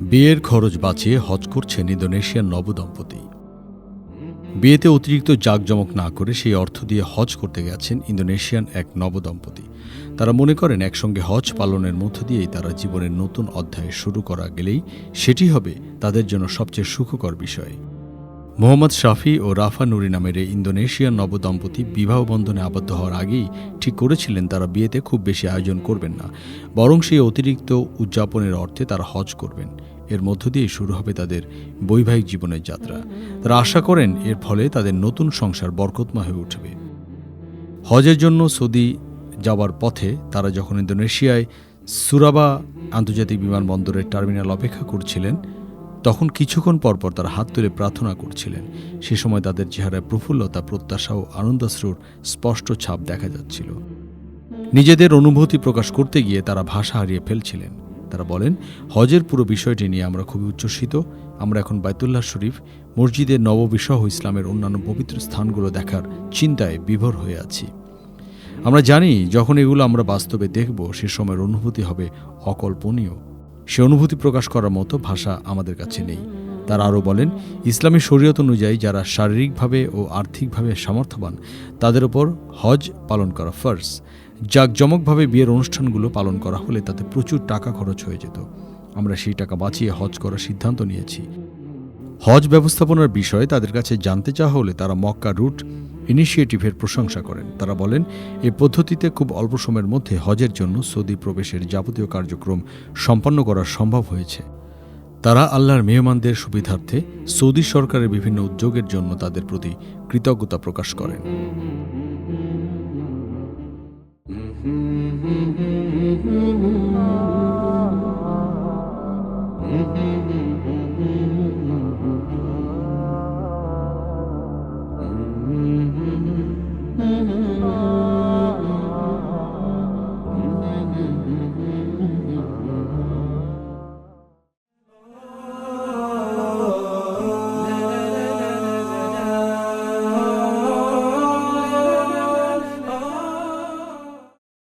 বিয়ের খরচ বাঁচিয়ে হজ করছেন ইন্দোনেশিয়ার নবদম্পতি। বিয়েতে অতিরিক্ত জাঁকজমক না করে সেই অর্থ দিয়ে হজ করতে গেছেন ইন্দোনেশিয়ান এক নবদম্পতি। তারা মনে করেন, একসঙ্গে হজ পালনের মধ্য দিয়েই তারা জীবনের নতুন অধ্যায় শুরু করা গেলেই সেটি হবে তাদের জন্য সবচেয়ে সুখকর বিষয়। মোহাম্মদ শাফি ও রাফা নুরি নামের এই ইন্দোনেশিয়ান নবদম্পতি বিবাহ বন্ধনে আবদ্ধ হওয়ার আগেই ঠিক করেছিলেন তারা বিয়েতে খুব বেশি আয়োজন করবেন না, বরং সেই অতিরিক্ত উদযাপনের অর্থে তারা হজ করবেন। এর মধ্য দিয়ে শুরু হবে তাদের বৈবাহিক জীবনের যাত্রা। তারা আশা করেন এর ফলে তাদের নতুন সংসার বরকতময় হয়ে উঠবে। হজের জন্য সৌদি যাওয়ার পথে তারা যখন ইন্দোনেশিয়ায় সুরাবা আন্তর্জাতিক বিমানবন্দরের টার্মিনাল অপেক্ষা করছিলেন তখন কিছুক্ষণ পরপর তারা হাত তুলে প্রার্থনা করছিলেন। সে সময় তাদের চেহারায় প্রফুল্লতা, প্রত্যাশা ও আনন্দাশ্রুর স্পষ্ট ছাপ দেখা যাচ্ছিল। নিজেদের অনুভূতি প্রকাশ করতে গিয়ে তারা ভাষা হারিয়ে ফেলছিলেন। তারা বলেন, হজের পুরো বিষয়টি নিয়ে আমরা খুবই উচ্ছ্বসিত। আমরা এখন বাইতুল্লাহ শরীফ মসজিদের নববিসহ ইসলামের অন্যান্য পবিত্র স্থানগুলো দেখার চিন্তায় বিভোর হয়ে আছি। আমরা জানি, যখন এগুলো আমরা বাস্তবে দেখব, সে সময়ের অনুভূতি হবে অকল্পনীয়। সে অনুভূতি প্রকাশ করার মতো ভাষা আমাদের কাছে নেই। তারা আরও বলেন ইসলামী শরীয়ত অনুযায়ী যারা শারীরিকভাবে ও আর্থিকভাবে সামর্থ্যবান, তাদের ওপর হজ পালন করা ফার্স জাঁকজমকভাবে বিয়ের অনুষ্ঠানগুলো পালন করা হলে তাতে প্রচুর টাকা খরচ হয়ে যেত। আমরা সেই টাকা বাঁচিয়ে হজ করার সিদ্ধান্ত নিয়েছি। হজ ব্যবস্থাপনার বিষয়ে তাদের কাছে জানতে চাওয়া হলে তারা মক্কা রুট ইনিশিয়েটিভের প্রশংসা করেন। তারা বলেন, এ পদ্ধতিতে খুব অল্প সময়ের মধ্যে হজের জন্য সৌদি প্রবেশের যাবতীয় কার্যক্রম সম্পন্ন করা সম্ভব হয়েছে। তারা আল্লাহর মেহমানদের সুবিধার্থে সৌদি সরকারের বিভিন্ন উদ্যোগের জন্য তাদের প্রতি কৃতজ্ঞতা প্রকাশ করেন।